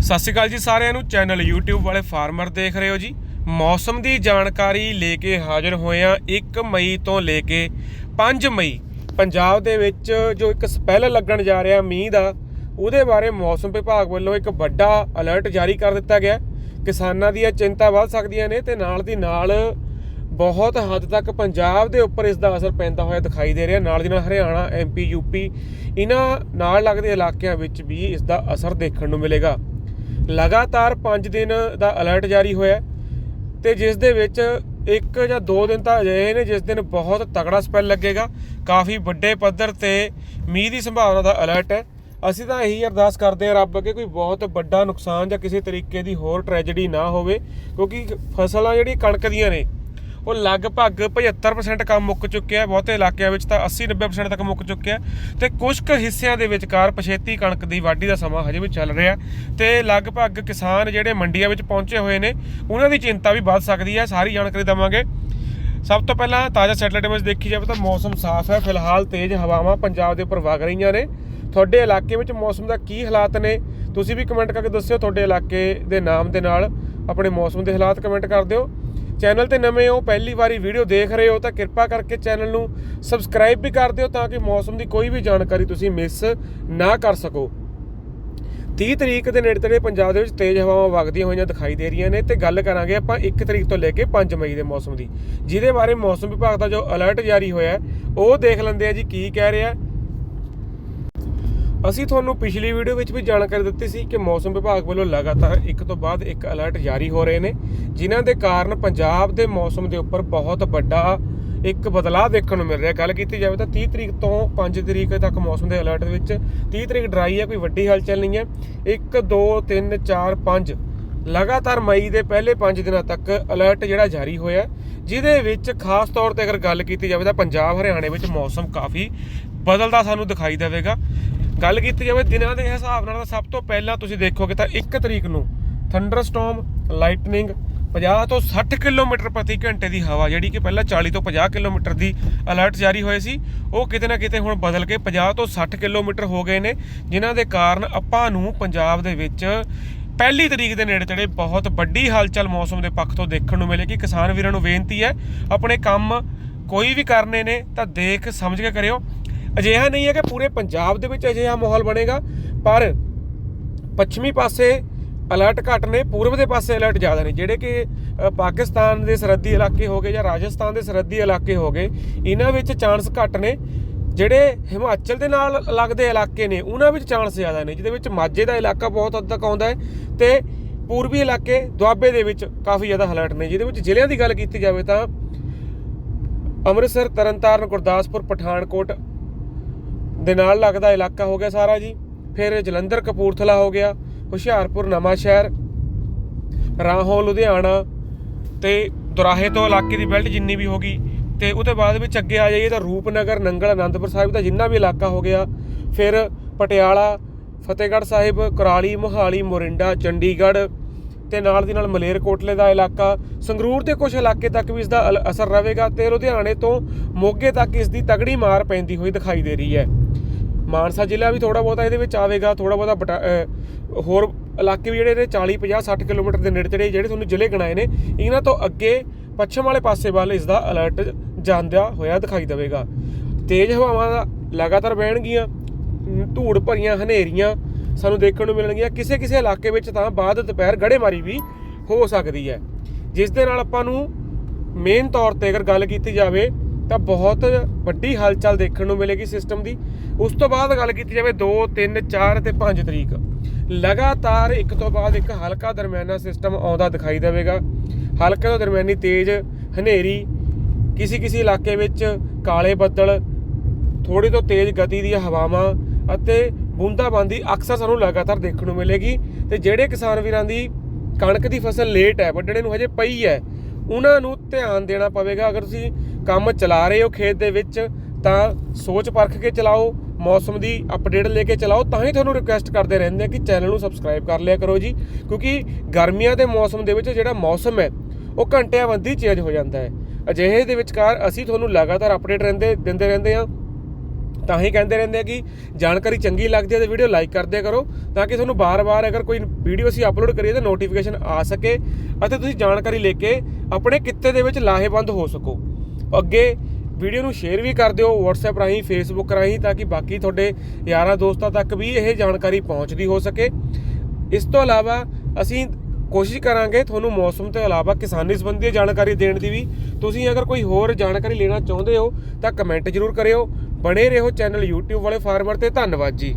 ਸਤਿ ਸ਼੍ਰੀ ਅਕਾਲ ਜੀ ਸਾਰਿਆਂ ਨੂੰ। ਚੈਨਲ YouTube ਵਾਲੇ ਫਾਰਮਰ ਦੇਖ ਰਹੇ ਹੋ ਜੀ। ਮੌਸਮ ਦੀ ਜਾਣਕਾਰੀ ਲੈ ਕੇ ਹਾਜ਼ਰ ਹੋਏ ਆ 1 ਮਈ ਤੋਂ ਲੈ ਕੇ 5 ਮਈ। ਪੰਜਾਬ ਦੇ ਵਿੱਚ ਜੋ ਇੱਕ ਸਪੈਲ ਲੱਗਣ ਜਾ ਰਿਹਾ ਮੀਂਹ ਦਾ, ਉਹਦੇ ਬਾਰੇ ਮੌਸਮ ਵਿਭਾਗ ਵੱਲੋਂ ਇੱਕ ਵੱਡਾ ਅਲਰਟ ਜਾਰੀ ਕਰ ਦਿੱਤਾ ਗਿਆ। ਕਿਸਾਨਾਂ ਦੀਆਂ ਚਿੰਤਾ ਵੱਧ ਸਕਦੀਆਂ ਨੇ ਤੇ ਨਾਲ ਦੀ ਨਾਲ ਬਹੁਤ ਹੱਦ ਤੱਕ ਪੰਜਾਬ ਦੇ ਉੱਪਰ ਇਸ ਦਾ ਅਸਰ ਪੈਂਦਾ ਹੋਇਆ ਦਿਖਾਈ ਦੇ ਰਿਹਾ। ਨਾਲ ਦੀ ਨਾਲ ਹਰਿਆਣਾ ਐਮਪੀ ਯੂਪੀ ਇਹਨਾਂ ਨਾਲ ਲੱਗਦੇ ਇਲਾਕਿਆਂ ਵਿੱਚ ਵੀ ਇਸ ਦਾ ਅਸਰ ਦੇਖਣ ਨੂੰ ਮਿਲੇਗਾ। ਲਗਾਤਾਰ 5 ਦਿਨ ਦਾ ਅਲਰਟ ਜਾਰੀ ਹੋਇਆ ਤੇ ਜਿਸ ਦੇ ਵਿੱਚ ਇੱਕ ਜਾਂ ਦੋ ਦਿਨ ਤਾਂ ਅਜਿਹੇ ਨੇ ਜਿਸ ਦਿਨ ਬਹੁਤ ਤਕੜਾ ਸਪੈਲ ਲੱਗੇਗਾ, ਕਾਫੀ ਵੱਡੇ ਪੱਧਰ ਤੇ ਮੀਂਹ ਦੀ ਸੰਭਾਵਨਾ ਦਾ ਅਲਰਟ ਹੈ। ਅਸੀਂ ਤਾਂ ਇਹੀ ਅਰਦਾਸ ਕਰਦੇ ਹਾਂ ਰੱਬ ਅੱਗੇ ਕੋਈ ਬਹੁਤ ਵੱਡਾ ਨੁਕਸਾਨ ਜਾਂ ਕਿਸੇ ਤਰੀਕੇ ਦੀ ਹੋਰ ਟ੍ਰੈਜੇਡੀ ਨਾ ਹੋਵੇ, ਕਿਉਂਕਿ ਫਸਲਾਂ ਜਿਹੜੀ ਕਣਕ ਦੀਆਂ ਨੇ ਉਹ ਲਗਭਗ 75% ਕੰਮ ਮੁੱਕ ਚੁੱਕਿਆ ਹੈ। ਬਹੁਤੇ ਇਲਾਕਿਆਂ ਵਿੱਚ ਤਾਂ 80-90% ਤੱਕ ਮੁੱਕ ਚੁੱਕਿਆ ਹੈ। ਤੇ ਕੁਝ ਕੁ ਹਿੱਸਿਆਂ ਦੇ ਵਿਚਕਾਰ ਪਛੇਤੀ ਕਣਕ ਦੀ ਵਾਢੀ ਦਾ ਸਮਾਂ ਹਜੇ ਵੀ ਚੱਲ ਰਿਹਾ ਤੇ ਲਗਭਗ ਕਿਸਾਨ ਜਿਹੜੇ ਮੰਡੀਆਂ ਵਿੱਚ ਪਹੁੰਚੇ ਹੋਏ ਨੇ, ਉਹਨਾਂ ਦੀ ਚਿੰਤਾ ਵੀ ਵੱਧ ਸਕਦੀ ਹੈ। ਸਾਰੀ ਜਾਣਕਾਰੀ ਦਵਾਂਗੇ। ਸਭ ਤੋਂ ਪਹਿਲਾਂ ਤਾਜ਼ਾ ਸੈਟਲਾਈਟ ਵਿੱਚ ਦੇਖੀ ਜਾਵੇ ਤਾਂ ਮੌਸਮ ਸਾਫ਼ ਹੈ। ਫਿਲਹਾਲ ਤੇਜ਼ ਹਵਾਵਾਂ ਪੰਜਾਬ ਦੇ ਉੱਪਰ ਵਗ ਰਹੀਆਂ ਨੇ। ਤੁਹਾਡੇ ਇਲਾਕੇ ਵਿੱਚ ਮੌਸਮ ਦਾ ਕੀ ਹਾਲਾਤ ਨੇ? ਤੁਸੀਂ ਵੀ ਕਮੈਂਟ ਕਰਕੇ ਦੱਸਿਓ। ਤੁਹਾਡੇ ਇਲਾਕੇ ਦੇ ਨਾਮ ਦੇ ਨਾਲ ਆਪਣੇ ਮੌਸਮ ਦੇ ਹਾਲਾਤ ਕਮੈਂਟ ਕਰ ਦਿਓ। ਚੈਨਲ ਤੇ ਨਵੇਂ ਹੋ, ਪਹਿਲੀ ਵਾਰੀ ਵੀਡੀਓ ਦੇਖ ਰਹੇ ਹੋ ਤਾਂ ਕਿਰਪਾ ਕਰਕੇ ਚੈਨਲ ਨੂੰ ਸਬਸਕ੍ਰਾਈਬ ਵੀ ਕਰ ਦਿਓ ਤਾਂ ਕਿ ਮੌਸਮ ਦੀ ਕੋਈ ਵੀ ਜਾਣਕਾਰੀ ਤੁਸੀਂ ਮਿਸ ਨਾ ਕਰ ਸਕੋ। 30 ਤਰੀਕ ਦੇ ਨੇੜੇ ਤੇੜੇ ਪੰਜਾਬ ਦੇ ਵਿੱਚ ਤੇਜ਼ ਹਵਾਵਾਂ ਵਗਦੀਆਂ ਹੋਈਆਂ ਦਿਖਾਈ ਦੇ ਰਹੀਆਂ ਨੇ ਤੇ ਗੱਲ ਕਰਾਂਗੇ ਆਪਾਂ 1 ਤਰੀਕ ਤੋਂ ਲੈ ਕੇ 5 ਮਈ ਦੇ ਮੌਸਮ ਦੀ, ਜਿਹਦੇ ਬਾਰੇ ਮੌਸਮ ਵਿਭਾਗ ਦਾ ਜੋ ਅਲਰਟ ਜਾਰੀ ਹੋਇਆ ਉਹ ਦੇਖ ਲੈਂਦੇ ਆ ਜੀ ਕੀ ਕਹਿ ਰਿਹਾ ਅਸੀਂ ਤੁਹਾਨੂੰ ਪਿਛਲੀ ਵੀਡੀਓ ਵਿੱਚ ਵੀ ਜਾਣਕਾਰੀ ਦਿੱਤੀ ਸੀ ਕਿ ਮੌਸਮ ਵਿਭਾਗ ਵੱਲੋਂ ਲਗਾਤਾਰ ਇੱਕ ਤੋਂ ਬਾਅਦ ਇੱਕ ਅਲਰਟ ਜਾਰੀ ਹੋ ਰਹੇ ਨੇ, ਜਿਨ੍ਹਾਂ ਦੇ ਕਾਰਨ ਪੰਜਾਬ ਦੇ ਮੌਸਮ ਦੇ ਉੱਪਰ ਬਹੁਤ ਵੱਡਾ ਇੱਕ ਬਦਲਾਅ ਦੇਖਣ ਨੂੰ ਮਿਲ ਰਿਹਾ। ਗੱਲ ਕੀਤੀ ਜਾਵੇ ਤਾਂ 30 ਤਰੀਕ ਤੋਂ 5 ਤਰੀਕ ਤੱਕ ਮੌਸਮ ਦੇ ਅਲਰਟ ਵਿੱਚ 30 ਤਰੀਕ ਡਰਾਈ ਹੈ ਕੋਈ ਵੱਡੀ ਹਲਚਲ ਨਹੀਂ ਹੈ। 1 2 3 4 5 ਲਗਾਤਾਰ ਮਈ ਦੇ ਪਹਿਲੇ 5 ਦਿਨਾਂ ਤੱਕ ਅਲਰਟ ਜਿਹੜਾ ਜਾਰੀ ਹੋਇਆ ਜਿਹਦੇ ਵਿੱਚ ਖਾਸ ਤੌਰ ਤੇ ਅਗਰ ਗੱਲ ਕੀਤੀ ਜਾਵੇ ਤਾਂ ਪੰਜਾਬ, ਹਰਿਆਣੇ ਵਿੱਚ ਮੌਸਮ ਕਾਫੀ ਬਦਲਦਾ ਸਾਨੂੰ ਦਿਖਾਈ ਦੇਵੇਗਾ। ਗੱਲ ਕੀਤੀ ਜਾਵੇ ਦਿਨਾਂ ਦੇ ਹਿਸਾਬ ਨਾਲ ਤਾਂ ਸਭ ਤੋਂ ਪਹਿਲਾਂ ਤੁਸੀਂ ਦੇਖੋਗੇ ਤਾਂ 1 ਤਰੀਕ ਨੂੰ ਥੰਡਰਸਟਾਰਮ ਲਾਈਟਨਿੰਗ 50 ਤੋਂ 60 ਕਿਲੋਮੀਟਰ ਪ੍ਰਤੀ ਘੰਟੇ ਦੀ ਹਵਾ, ਜਿਹੜੀ ਕਿ ਪਹਿਲਾਂ 40 ਤੋਂ 50 ਕਿਲੋਮੀਟਰ ਦੀ ਅਲਰਟ ਜਾਰੀ ਹੋਏ ਸੀ, ਉਹ ਕਿਤੇ ਨਾ ਕਿਤੇ ਹੁਣ ਬਦਲ ਕੇ 50 ਤੋਂ 60 ਕਿਲੋਮੀਟਰ ਹੋ ਗਏ ਨੇ, ਜਿਨ੍ਹਾਂ ਦੇ ਕਾਰਨ ਆਪਾਂ ਨੂੰ ਪੰਜਾਬ ਦੇ ਵਿੱਚ ਪਹਿਲੀ ਤਰੀਕ ਦੇ ਨੇੜੇ ਤੇੜੇ ਬਹੁਤ ਵੱਡੀ ਹਲਚਲ ਮੌਸਮ ਦੇ ਪੱਖ ਤੋਂ ਦੇਖਣ ਨੂੰ ਮਿਲੇਗੀ ਕਿਸਾਨ ਵੀਰਾਂ ਨੂੰ ਬੇਨਤੀ ਹੈ, ਆਪਣੇ ਕੰਮ ਕੋਈ ਵੀ ਕਰਨੇ ਨੇ ਤਾਂ ਦੇਖ ਸਮਝ ਕੇ ਕਰਿਓ। ਅਜਿਹਾ ਨਹੀਂ ਹੈ ਕਿ ਪੂਰੇ ਪੰਜਾਬ ਦੇ ਵਿੱਚ ਅਜਿਹਾ ਮਾਹੌਲ ਬਣੇਗਾ, ਪਰ ਪੱਛਮੀ ਪਾਸੇ ਅਲਰਟ ਘੱਟ ਨੇ, ਪੂਰਬ ਦੇ ਪਾਸੇ ਅਲਰਟ ਜ਼ਿਆਦਾ ਨੇ, ਜਿਹੜੇ ਕਿ ਪਾਕਿਸਤਾਨ ਦੇ ਸਰਹੱਦੀ ਇਲਾਕੇ ਹੋ ਗਏ ਜਾਂ ਰਾਜਸਥਾਨ ਦੇ ਸਰਹੱਦੀ ਇਲਾਕੇ ਹੋ ਗਏ, ਇਹਨਾਂ ਵਿੱਚ ਚਾਂਸ ਘੱਟ ਨੇ। ਜਿਹੜੇ ਹਿਮਾਚਲ ਦੇ ਨਾਲ ਲੱਗਦੇ ਇਲਾਕੇ ਨੇ, ਉਹਨਾਂ ਵਿੱਚ ਚਾਂਸ ਜ਼ਿਆਦਾ ਨੇ, ਜਿਹਦੇ ਵਿੱਚ ਮਾਝੇ ਦਾ ਇਲਾਕਾ ਬਹੁਤ ਹੱਦ ਤੱਕ ਆਉਂਦਾ ਹੈ ਤੇ ਪੂਰਬੀ ਇਲਾਕੇ ਦੁਆਬੇ ਦੇ ਵਿੱਚ ਕਾਫੀ ਜ਼ਿਆਦਾ ਅਲਰਟ ਨੇ, ਜਿਹਦੇ ਵਿੱਚ ਜ਼ਿਲ੍ਹਿਆਂ ਦੀ ਗੱਲ ਕੀਤੀ ਜਾਵੇ ਤਾਂ ਅੰਮ੍ਰਿਤਸਰ, ਤਰਨਤਾਰਨ, ਗੁਰਦਾਸਪੁਰ, ਪਠਾਨਕੋਟ ਦੇ ਨਾਲ ਲੱਗਦਾ ਇਲਾਕਾ ਹੋ ਗਿਆ ਸਾਰਾ ਜੀ। ਫਿਰ ਜਲੰਧਰ ਕਪੂਰਥਲਾ ਹੋ ਗਿਆ, ਹੁਸ਼ਿਆਰਪੁਰ ਨਵਾਂ ਸ਼ਹਿਰ, ਰਾਹੋਂ ਲੁਧਿਆਣਾ ਤੇ ਦੁਰਾਹੇ ਤੋਂ ਇਲਾਕੇ ਦੀ ਬੈਲਟ ਜਿੰਨੀ ਵੀ ਹੋਗੀ ਤੇ ਉਹਦੇ ਬਾਅਦ ਵਿੱਚ ਅੱਗੇ ਆ ਜਾਈਏ ਤਾਂ ਰੂਪਨਗਰ, ਨੰਗਲ ਆਨੰਦਪੁਰ ਸਾਹਿਬ ਦਾ ਜਿੰਨਾ ਵੀ ਇਲਾਕਾ ਹੋ ਗਿਆ। ਫਿਰ ਪਟਿਆਲਾ, ਫਤਿਹਗੜ੍ਹ ਸਾਹਿਬ, ਕੁਰਾਲੀ, ਮੋਹਾਲੀ, ਮੋਰਿੰਡਾ, ਚੰਡੀਗੜ੍ਹ ਤੇ ਨਾਲ ਦੀ ਨਾਲ ਮਲੇਰਕੋਟਲੇ ਦਾ ਇਲਾਕਾ, ਸੰਗਰੂਰ ਦੇ ਕੁਝ ਇਲਾਕੇ ਤੱਕ ਵੀ ਇਸ ਦਾ ਅਲ- ਅਸਰ ਰਹੇਗਾ ਤੇ ਲੁਧਿਆਣੇ ਤੋਂ ਮੋਗੇ ਤੱਕ ਇਸ ਦੀ ਤਗੜੀ ਮਾਰ ਪੈਂਦੀ ਹੋਈ ਦਿਖਾਈ ਦੇ ਰਹੀ ਹੈ। ਮਾਨਸਾ ਜ਼ਿਲ੍ਹਾ ਵੀ ਥੋੜਾ ਬਹੁਤਾ ਇਹਦੇ ਵਿੱਚ ਆਵੇਗਾ ਥੋੜਾ ਬਹੁਤਾ ਬਟਾ- ਹੋਰ ਇਲਾਕੇ ਵੀ ਜਿਹੜੇ ਨੇ 40 50 60 ਕਿਲੋਮੀਟਰ ਦੇ ਨੇੜੇ ਤੇੜੇ ਜਿਹੜੇ ਤੁਹਾਨੂੰ ਜ਼ਿਲ੍ਹੇ ਗਣਾਏ ਨੇ, ਇਹਨਾਂ ਤੋਂ ਅੱਗੇ ਪੱਛਮ ਵਾਲੇ ਪਾਸੇ ਵੱਲ ਇਸ ਦਾ ਅਲਰਟ ਜਾਂਦਿਆ ਹੋਇਆ ਦਿਖਾਈ ਦੇਵੇਗਾ। ਤੇਜ਼ ਹਵਾਵਾਂ ਲਗਾਤਾਰ ਬਹਿਣਗੀਆਂ ਧੂੜ ਭਰੀਆਂ, ਹਨੇਰੀਆਂ ਸਾਨੂੰ ਦੇਖਣ ਨੂੰ ਮਿਲਣਗੀਆਂ। ਕਿਸੇ ਕਿਸੇ ਇਲਾਕੇ ਵਿੱਚ ਤਾਂ ਬਾਅਦ ਦੁਪਹਿਰ ਗੜੇਮਾਰੀ ਵੀ ਹੋ ਸਕਦੀ ਹੈ। ਜਿਸ ਦੇ ਨਾਲ ਆਪਾਂ ਨੂੰ ਮੇਨ ਤੌਰ ਤੇ ਅਗਰ ਗੱਲ ਕੀਤੀ ਜਾਵੇ, ਤਾਂ ਬਹੁਤ ਵੱਡੀ ਹਲਚਲ ਦੇਖਣ ਨੂੰ ਮਿਲੇਗੀ ਸਿਸਟਮ ਦੀ। ਉਸ ਤੋਂ ਬਾਅਦ ਗੱਲ ਕੀਤੀ ਜਾਵੇ 2 3 4 ਤੇ 5 ਤਰੀਕ। ਲਗਾਤਾਰ ਇੱਕ ਤੋਂ ਬਾਅਦ ਇੱਕ ਹਲਕਾ ਦਰਮਿਆਨਾ ਸਿਸਟਮ ਆਉਂਦਾ ਦਿਖਾਈ ਦੇਵੇਗਾ। ਹਲਕੇ ਤੋਂ ਦਰਮਿਆਨੀ ਤੇਜ਼ ਹਨੇਰੀ, ਕਿਸੇ ਕਿਸੇ ਇਲਾਕੇ ਵਿੱਚ ਕਾਲੇ ਬੱਦਲ ਥੋੜੀ ਤੋਂ ਤੇਜ਼ ਗਤੀ ਦੀਆਂ ਹਵਾਵਾਂ ਅਤੇ ਬੂੰਦਾਬਾਂਦੀ ਅਕਸਰ ਸਾਨੂੰ ਲਗਾਤਾਰ ਦੇਖਣ ਨੂੰ ਮਿਲੇਗੀ ਤੇ ਜਿਹੜੇ ਕਿਸਾਨ ਵੀਰਾਂ ਦੀ ਕਣਕ ਦੀ ਫਸਲ ਲੇਟ ਹੈ, ਵੱਢਣੇ ਨੂੰ ਹਜੇ ਪਈ ਹੈ, ਉਹਨਾਂ ਨੂੰ ਧਿਆਨ ਦੇਣਾ ਪਵੇਗਾ। ਅਗਰ ਤੁਸੀਂ ਕੰਮ ਚਲਾ ਰਹੇ ਹੋ ਖੇਤ ਦੇ ਵਿੱਚ, ਤਾਂ ਸੋਚ ਪਰਖ ਕੇ ਚਲਾਓ, ਮੌਸਮ ਦੀ ਅਪਡੇਟ ਲੈ ਕੇ ਚਲਾਓ, ਤਾਂ ਹੀ ਤੁਹਾਨੂੰ ਰਿਕੁਐਸਟ ਕਰਦੇ ਰਹਿੰਦੇ ਆ ਕਿ ਚੈਨਲ ਨੂੰ ਸਬਸਕ੍ਰਾਈਬ ਕਰ ਲਿਆ ਕਰੋ ਜੀ। ਕਿਉਂਕਿ ਗਰਮੀਆਂ ਦੇ ਮੌਸਮ ਦੇ ਵਿੱਚ ਜਿਹੜਾ ਮੌਸਮ ਹੈ, ਉਹ ਘੰਟਿਆਂ ਬੰਦੀ ਚੇਂਜ ਹੋ ਜਾਂਦਾ ਹੈ। ਅਜਿਹੇ ਦੇ ਵਿਚਕਾਰ ਅਸੀਂ ਤੁਹਾਨੂੰ ਲਗਾਤਾਰ ਅਪਡੇਟ ਰਹਿੰਦੇ, ਦਿੰਦੇ ਰਹਿੰਦੇ ਆ ਤਾਂ ਹੀ ਕਹਿੰਦੇ ਰਹਿੰਦੇ ਆ ਕਿ ਜਾਣਕਾਰੀ ਚੰਗੀ ਲੱਗਦੀ ਹੈ ਤੇ ਵੀਡੀਓ ਲਾਈਕ ਕਰਦੇ ਕਰੋ, ਤਾਂ ਕਿ ਤੁਹਾਨੂੰ ਬਾਰ-ਬਾਰ ਅਗਰ ਕੋਈ ਵੀਡੀਓ ਅਸੀਂ ਅਪਲੋਡ ਕਰੀਏ ਤਾਂ ਨੋਟੀਫਿਕੇਸ਼ਨ ਆ ਸਕੇ ਅਤੇ ਤੁਸੀਂ ਜਾਣਕਾਰੀ ਲੈ ਕੇ ਆਪਣੇ ਕਿੱਤੇ ਦੇ ਵਿੱਚ ਲਾਹੇਵੰਦ ਹੋ ਸਕੋ। ਅੱਗੇ ਵੀਡੀਓ ਨੂੰ ਸ਼ੇਅਰ ਵੀ ਕਰ ਦਿਓ WhatsApp ਰਾਹੀਂ, Facebook ਰਾਹੀਂ, ਤਾਂ ਕਿ ਬਾਕੀ ਤੁਹਾਡੇ ਯਾਰਾਂ ਦੋਸਤਾਂ ਤੱਕ ਵੀ ਇਹ ਜਾਣਕਾਰੀ ਪਹੁੰਚਦੀ ਹੋ ਸਕੇ। ਇਸ ਤੋਂ ਇਲਾਵਾ ਅਸੀਂ ਕੋਸ਼ਿਸ਼ ਕਰਾਂਗੇ ਤੁਹਾਨੂੰ ਮੌਸਮ ਤੋਂ ਇਲਾਵਾ ਕਿਸਾਨੀ ਸੰਬੰਧੀ ਜਾਣਕਾਰੀ ਦੇਣ ਦੀ ਵੀ। ਤੁਸੀਂ ਅਗਰ ਕੋਈ ਹੋਰ ਜਾਣਕਾਰੀ ਲੈਣਾ ਚਾਹੁੰਦੇ ਹੋ ਤਾਂ ਕਮੈਂਟ ਜ਼ਰੂਰ ਕਰਿਓ। ਬਣੇ ਰਹੋ ਚੈਨਲ YouTube ਵਾਲੇ ਫਾਰਮਰ ਤੇ ਧੰਨਵਾਦ ਜੀ।